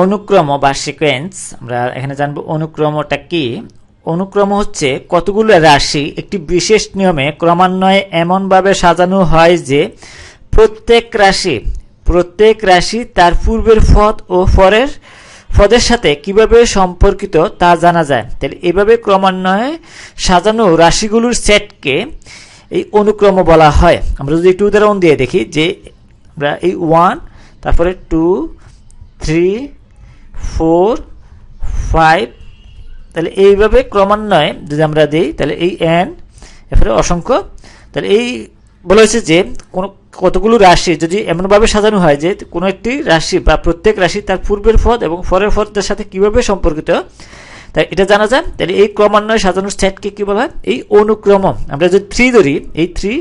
অনুক্রম বা সিকোয়েন্স আমরা এখানে জানব অনুক্রমটা কি। অনুক্রম হচ্ছে কতগুলো রাশি একটি বিশেষ নিয়মে ক্রমান্বয়ে এমনভাবে সাজানো হয় যে প্রত্যেক রাশি প্রত্যেক রাশি তার পূর্বের পদ ও পরের পদের সাথে কীভাবে সম্পর্কিত তা জানা যায়। তাহলে এভাবে ক্রমান্বয়ে সাজানো রাশিগুলোর সেটকে এই অনুক্রম বলা হয়। আমরা যদি একটু উদাহরণ দিয়ে দেখি যে আমরা এই ওয়ান তারপরে টু থ্রি ফোর, ফাইভ, তাহলে এইভাবে ক্রমান্বয়ে যদি আমরা দিই, তাহলে এই এন এরপরে অসংখ্য, তাহলে এই বলা হয়েছে যে কোনো কতগুলো রাশি যদি এমনভাবে সাজানো হয় যে কোনো একটি রাশি বা প্রত্যেক রাশি তার পূর্বের পদ এবং পরের পদের সাথে কীভাবে সম্পর্কিত, তাই এটা জানা যায় তাহলে এই ক্রমান্বয়ে সাজানোর সেটকে কি বলা হয়? এই অনুক্রম। আমরা যদি থ্রি ধরি, এই থ্রি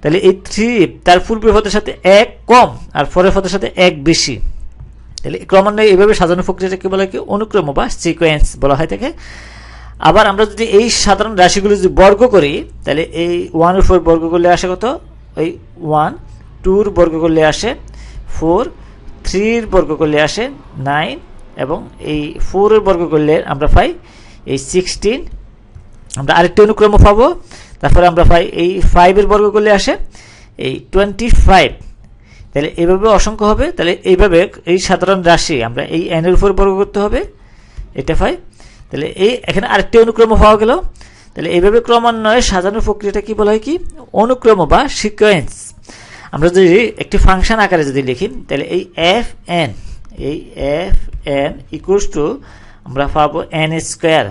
তাহলে এই থ্রি তার পূর্বের পদের সাথে এক কম আর পরের পদের সাথে এক বেশি। তাহলে ক্রমান্বয়ে এইভাবে সাজানো প্রক্রিয়াটাকে বলা কি? অনুক্রম বা সিকোয়েন্স বলা হয় থাকে আবার আমরা যদি এই সাধারণ রাশিগুলো যদি বর্গ করি, তাহলে এই ওয়ানের ফোর বর্গ করলে আসে কত? ওই ওয়ান টুর বর্গ করলে আসে ফোর থ্রির বর্গ করলে আসে নাইন এবং এই ফোরের বর্গ করলে আমরা পাই এই সিক্সটিন আমরা আরেকটি অনুক্রম পাবো, তারপরে আমরা পাই এই ফাইভের বর্গ করলে আসে, এই টোয়েন্টি ফাইভ তাহলে এইভাবে অসংখ্য হবে, তাহলে এইভাবে এই সাধারণ রাশি আমরা এই এনের উপর বর্গ করতে হবে, এটা পাই তাহলে এই এখানে আরেকটি অনুক্রম পাওয়া গেল। তাহলে এইভাবে ক্রমান্বয়ে সাজানোর প্রক্রিয়াটা কি বলা হয় কি? অনুক্রম বা সিকোয়েন্স আমরা যদি একটি ফাংশন আকারে যদি লিখি, তাহলে এই এফ এন এই এফ এন ইকুয়ালস টু আমরা পাবো এন স্কোয়ার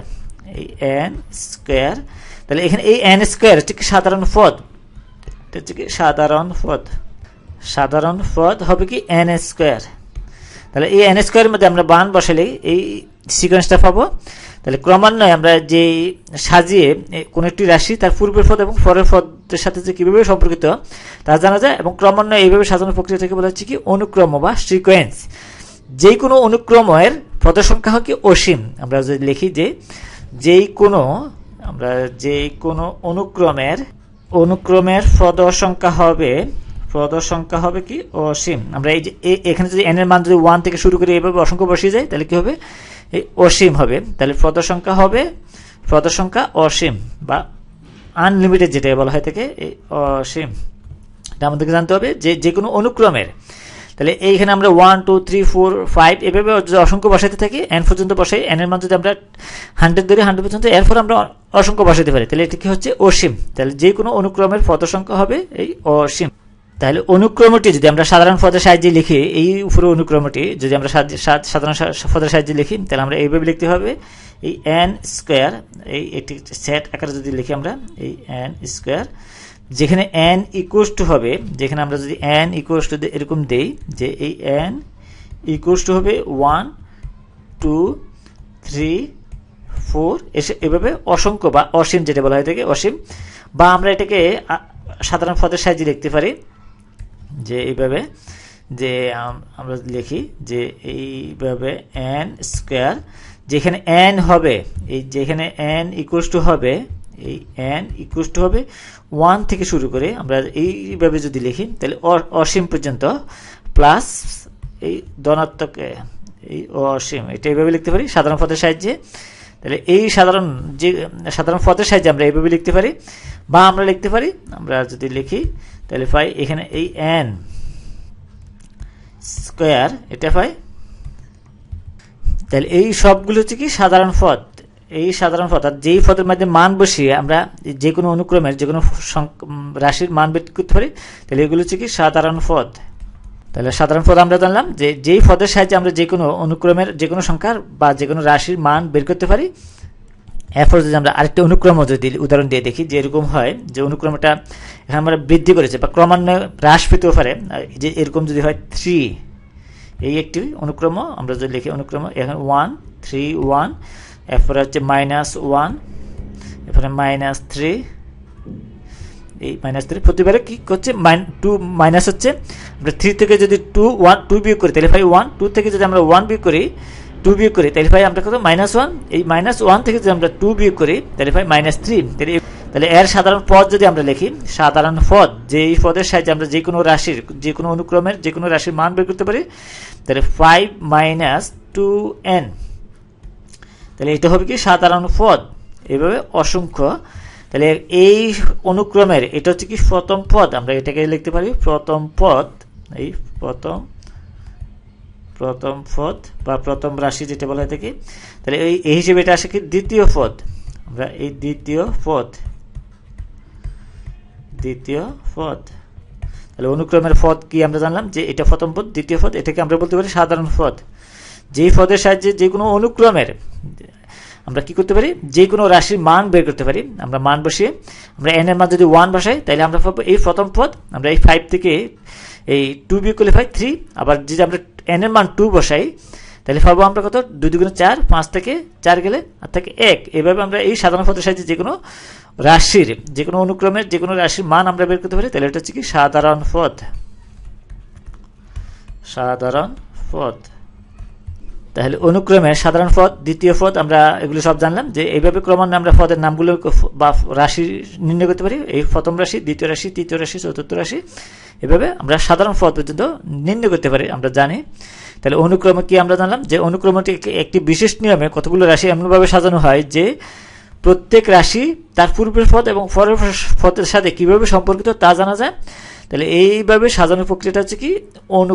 এই এন স্কোয়ার তাহলে এখানে এই এন স্কোয়ার হচ্ছে কি সাধারণ পদ? এটা হচ্ছে কি সাধারণ পদ। সাধারণ পদ হবে কি এন স্কোয়ার তাহলে এই এন স্কোয়ারের মধ্যে আমরা বান বসালে এই সিকোয়েন্সটা পাবো। তাহলে ক্রমান্বয়ে আমরা যে সাজিয়ে কোনো একটি রাশি তার পূর্বের পদ এবং পরের পদের সাথে যে কীভাবে সম্পর্কিত তা জানা যায় এবং ক্রমান্বয়ে এইভাবে সাজানোর প্রক্রিয়াটাকে বলা হচ্ছে কি অনুক্রম বা সিকোয়েন্স যে কোনো অনুক্রমের পদের সংখ্যা হয় কি অসীম। আমরা যদি লিখি যে যেই কোনো আমরা যেই কোনো অনুক্রমের অনুক্রমের পদ সংখ্যা হবে পদ সংখ্যা হবে কি? অসীম। আমরা এই যে এখানে যদি এন এর মান যদি ওয়ান থেকে শুরু করে এইভাবে অসংখ্য বসিয়ে যায় তাহলে কি হবে? এই অসীম হবে। তাহলে পদ সংখ্যা হবে পদ সংখ্যা অসীম বা আনলিমিটেড যেটা বলা হয় থেকে অসীম। এটা আমাদেরকে জানতে হবে যে যে কোনো অনুক্রমের, তাহলে এইখানে আমরা one two three four five এভাবে যদি অসংখ্য বসাইতে থাকি এন পর্যন্ত বসাই এন এর মান যদি আমরা হান্ড্রেড ধরি হান্ড্রেড পর্যন্ত, এরপর আমরা অসংখ্য বসাইতে পারি। তাহলে এটা কি হচ্ছে? অসীম। তাহলে যে কোনো অনুক্রমের পদ সংখ্যা হবে, এই অসীম। তাহলে অনুক্রমটি যদি আমরা সাধারণ পদের সাহায্যে লিখি, এই উপরে অনুক্রমটি যদি আমরা সাধারণ পদের সাহায্যে লিখি, তাহলে আমরা এইভাবে লিখতে হবে। এই এন স্কোয়ার এই একটি সেট আকারে যদি লিখি আমরা, এই এন স্কোয়ার যেখানে এন ইকুয়াস টু হবে, যেখানে আমরা যদি এন ইকুয়াস টু এরকম দেই, যে এই এন ইকুয়াস টু হবে ওয়ান টু থ্রি ফোর এসে এভাবে অসংখ্য বা অসীম যেটা বলা হয় থাকে অসীম, বা আমরা এটাকে সাধারণ পদের সাহায্যে লিখতে পারি। যে এইভাবে যে আমরা লিখি যে এইভাবে এন স্কোয়ার যেখানে এন হবে, এই যেখানে এন ইকুয়াস টু হবে, এই এন ইকুয়াস টু হবে ওয়ান থেকে শুরু করে আমরা এইভাবে যদি লিখি, তাহলে অসীম পর্যন্ত প্লাস এই ধনাত্মক এই অসীম, এটা এইভাবে লিখতে পারি, সাধারণ পদের সাহায্যে। তাহলে এই সাধারণ যে সাধারণ পদের সাহায্যে আমরা এইভাবে লিখতে পারি। বা আমরা লিখতে পারি, আমরা যদি লিখি, তাহলে পাই এখানে এই এন স্কোয়ার এটা পাই। তাহলে এই সবগুলো হচ্ছে কি সাধারণ পদ। এই সাধারণ পদ, আর যেই পদের মধ্যে মান বসিয়ে আমরা যে কোনো অনুক্রমের, যে কোনো রাশির মান বের করতে পারি, তাহলে এগুলো হচ্ছে কি সাধারণ পদ। তাহলে সাধারণ পদ আমরা জানলাম যে যেই পদের সাহায্যে আমরা যে কোনো অনুক্রমের, যে কোনো সংখ্যার বা যে কোনো রাশির মান বের করতে পারি এরপর যদি আমরা আরেকটা অনুক্রম যদি উদাহরণ দিয়ে দেখি, যে এরকম হয় যে অনুক্রমটা এখানে আমরা বৃদ্ধি করেছে বা ক্রমান্বয়ে হ্রাস পেতেও পারে, যে এরকম যদি হয় থ্রি এই একটি অনুক্রম, আমরা যদি লিখি অনুক্রম, এখানে ওয়ান থ্রি ওয়ান এরপরে হচ্ছে মাইনাস ওয়ান এরপরে মাইনাস থ্রি এই মাইনাস থ্রি প্রতিবারে কি করছে? মাইন টু মাইনাস হচ্ছে, আমরা থ্রি থেকে যদি টু ওয়ান টু বিয়োগ করি, তাহলে ভাই ওয়ান টু থেকে যদি আমরা ওয়ান বিয়োগ করি টু বিয়োগ করি, তাহলে ভাই আমরা কত? মাইনাস ওয়ান এই মাইনাস ওয়ান থেকে যদি আমরা টু বিয়োগ করি, তাহলে ভাই মাইনাস থ্রি তাহলে তাহলে এর সাধারণ পদ যদি আমরা লিখি, সাধারণ পদ, যে এই পদের সাহায্যে আমরা যে কোনো রাশির, যে কোনো অনুক্রমের, যে কোনো রাশির মান বের করতে পারি, তাহলে ফাইভ মাইনাস টু এন তাহলে এটা হবে কি? সাধারণ পদ। এভাবে অসংখ্য। তাহলে এই অনুক্রমের, এটা হচ্ছে কি? প্রথম পদ। আমরা এটাকে লিখতে পারি প্রথম পদ। এই প্রথম প্রথম পদ বা প্রথম রাশি যেটা বলা হয় থাকে তাহলে এই এই হিসেবে এটা আসে কি? দ্বিতীয় পদ আমরা এই দ্বিতীয় পদ দ্বিতীয় পদ তাহলে অনুক্রমের পদ কি আমরা জানলাম? যে এটা প্রথম পদ দ্বিতীয় পদ এটাকে আমরা বলতে পারি সাধারণ পদ যেই পদের সাহায্যে যে কোনো অনুক্রমের, আমরা কি করতে পারি? যে কোনো রাশির মান বের করতে পারি। আমরা মান বসিয়ে, আমরা এন এর মান যদি ওয়ান বসাই, তাহলে আমরা এই প্রথম পদ আমরা এই ফাইভ থেকে এই টু বি করলে পাই থ্রি আবার যদি আমরা এন এর মান টু বসাই, তাহলে পাবো আমরা কত? দুই দুগুণে চার, পাঁচ থেকে চার গেলে আর থেকে এক। এভাবে আমরা এই সাধারণ পদের সাহায্যে যে কোনো রাশির যে কোনো অনুক্রমের যে কোনো রাশির মান আমরা বের করতে পারি, তাহলে এটা হচ্ছে কি? সাধারণ পদ। সাধারণ পদ। তাহলে অনুক্রমে সাধারণ পদ, দ্বিতীয় পদ আমরা এগুলো সব জানলাম যে এইভাবে ক্রমান্বয়ে আমরা পদের নামগুলো বা রাশি নির্ণয় করতে পারি। এই প্রথম রাশি, দ্বিতীয় রাশি, তৃতীয় রাশি, চতুর্থ রাশি, এভাবে আমরা সাধারণ পদ পর্যন্ত নির্ণয় করতে পারি আমরা জানি। তাহলে অনুক্রমে কি আমরা জানলাম? যে অনুক্রমটি একটি- বিশেষ নিয়মে কতগুলো রাশি এমনভাবে সাজানো হয় যে প্রত্যেক রাশি তার পূর্বের পদ এবং পরের পদের সাথে কীভাবে সম্পর্কিত তা জানা যায়। তাহলে এইভাবে সাজানোর প্রক্রিয়াটা হচ্ছে কি, অনু